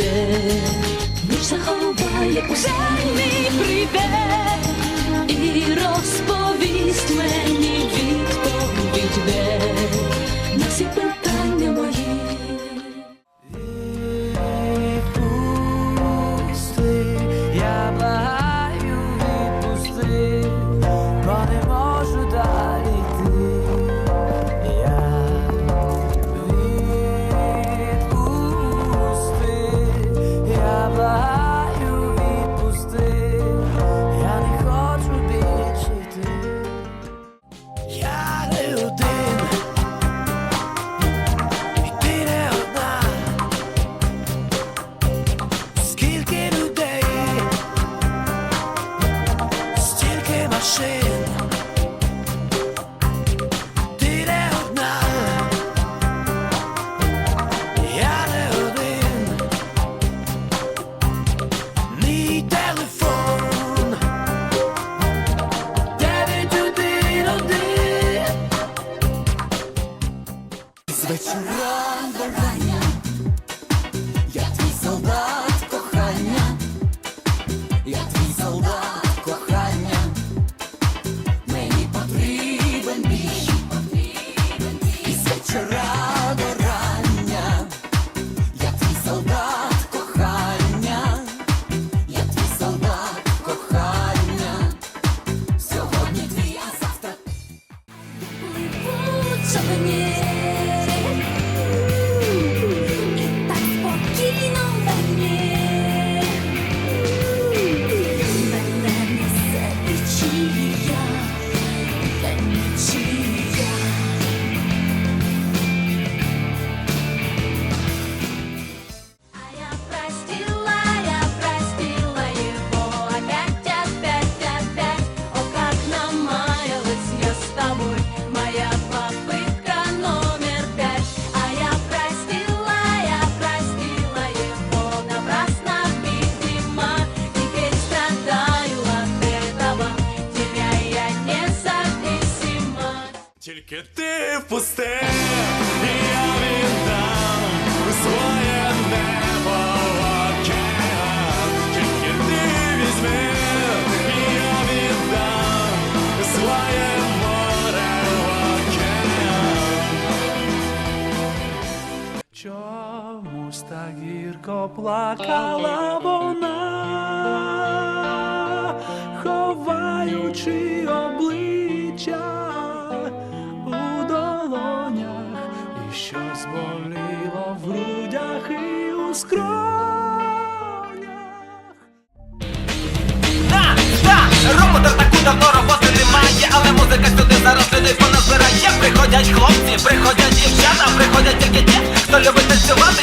прийде, ніч заховає у мій прийде і розповість мені машин, ти не одна, я не один, мій телефон, дев'ять один один. З Something it і я віддам своє небо ти візьми, і я віддам своє море. Чомусь так гірко плакала вона, ховаючи обличчя скронях. Да, да, робота таку давно роботи немає, але музика сюди зараз людей поназбирає. Приходять хлопці, приходять дівчата, приходять тільки ті, хто любить танцювати,